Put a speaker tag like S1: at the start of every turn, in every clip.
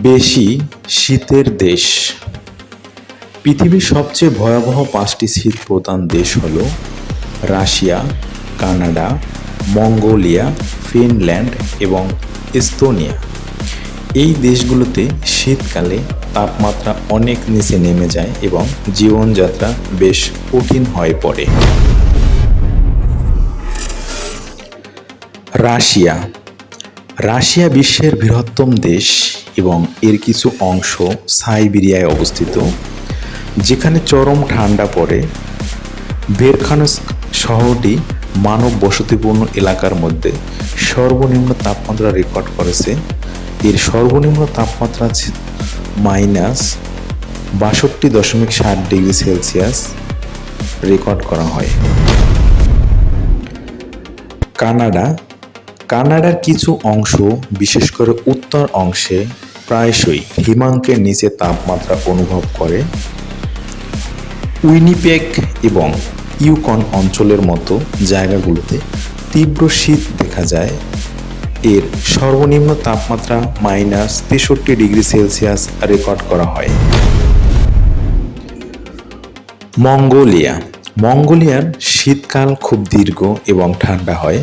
S1: বেশি শীতের দেশ। পৃথিবীর সবচেয়ে ভয়াবহ পাঁচটি শীত প্রধান দেশ হল রাশিয়া, কানাডা, মঙ্গোলিয়া, ফিনল্যান্ড এবং এস্তোনিয়া। এই দেশগুলোতে শীতকালে তাপমাত্রা অনেক নিচে নেমে যায় এবং জীবনযাত্রা বেশ কঠিন হয়ে পড়ে। রাশিয়া। রাশিয়া বিশ্বের বৃহত্তম দেশ। এবং এর কিছু অংশ সাইবেরিয়ায় অবস্থিত, যেখানে চরম ঠান্ডা পড়ে। বেরখানস্ক শহরটি মানব বসতিপূর্ণ এলাকার মধ্যে সর্বনিম্ন তাপমাত্রা রেকর্ড করেছে। এর সর্বনিম্ন তাপমাত্রা মাইনাস বাষট্টি দশমিক সাত ডিগ্রি সেলসিয়াস রেকর্ড করা হয়। কানাডা কানাডার কিছু অংশ, বিশেষ করে উত্তর অংশে, প্রায়শই হিমাঙ্কের নিচে তাপমাত্রা অনুভব করে। উইনিপেক এবং ইউকন অঞ্চলের মতো জায়গাগুলোতে তীব্র শীত দেখা যায়। এর সর্বনিম্ন তাপমাত্রা মাইনাস তেষট্টি ডিগ্রি সেলসিয়াস রেকর্ড করা হয়। মঙ্গোলিয়া। মঙ্গোলিয়ার শীতকাল খুব দীর্ঘ এবং ঠান্ডা হয়।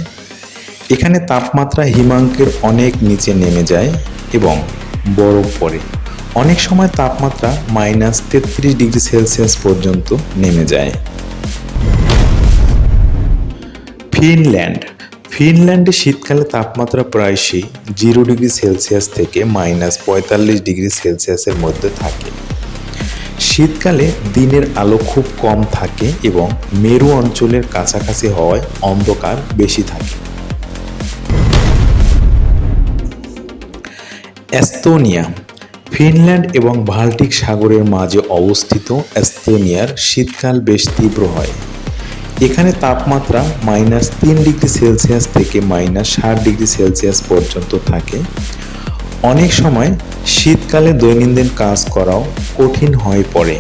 S1: এখানে তাপমাত্রা হিমাঙ্কের অনেক নিচে নেমে যায় এবং বরফ পড়ে। অনেক সময় তাপমাত্রা মাইনাস তেত্রিশ ডিগ্রি সেলসিয়াস পর্যন্ত নেমে যায়। ফিনল্যান্ড। ফিনল্যান্ডে শীতকালে তাপমাত্রা প্রায়শই জিরো ডিগ্রি সেলসিয়াস থেকে মাইনাস পঁয়তাল্লিশ ডিগ্রি সেলসিয়াসের মধ্যে থাকে। শীতকালে দিনের আলো খুব কম থাকে এবং মেরু অঞ্চলের কাছাকাছি হওয়ায় অন্ধকার বেশি থাকে। এস্তোনিয়া, ফিনল্যান্ড এবং বাল্টিক সাগরের মাঝে অবস্থিত অ্যাস্তোনিয়ার শীতকাল বেশ তীব্র হয়। এখানে তাপমাত্রা মাইনাস তিন ডিগ্রি সেলসিয়াস থেকে মাইনাস ষাট ডিগ্রি সেলসিয়াস পর্যন্ত থাকে। অনেক সময় শীতকালে দৈনন্দিন কাজ করাও কঠিন হয়ে পড়ে।